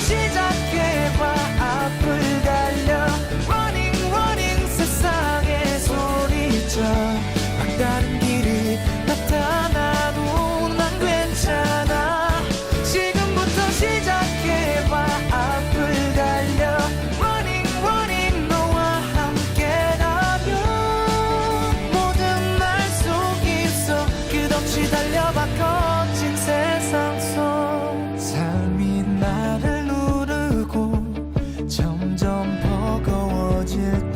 시작해봐. 앞을 달려. Running 소리쳐. 막다른 길 check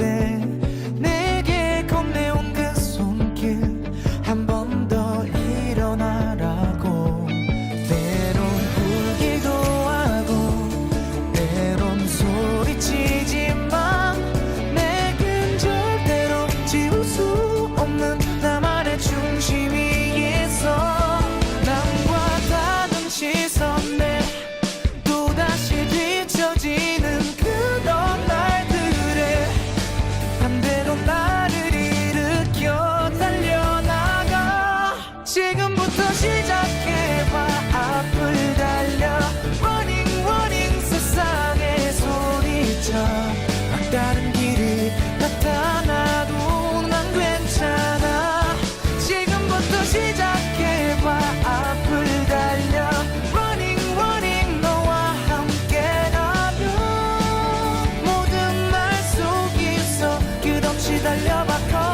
다른 길이 나타나도 난 괜찮아. 지금부터 시작해봐. 앞을 달려. Running Running 너와 함께라면 모든 말 속에서 끝없이 달려봐.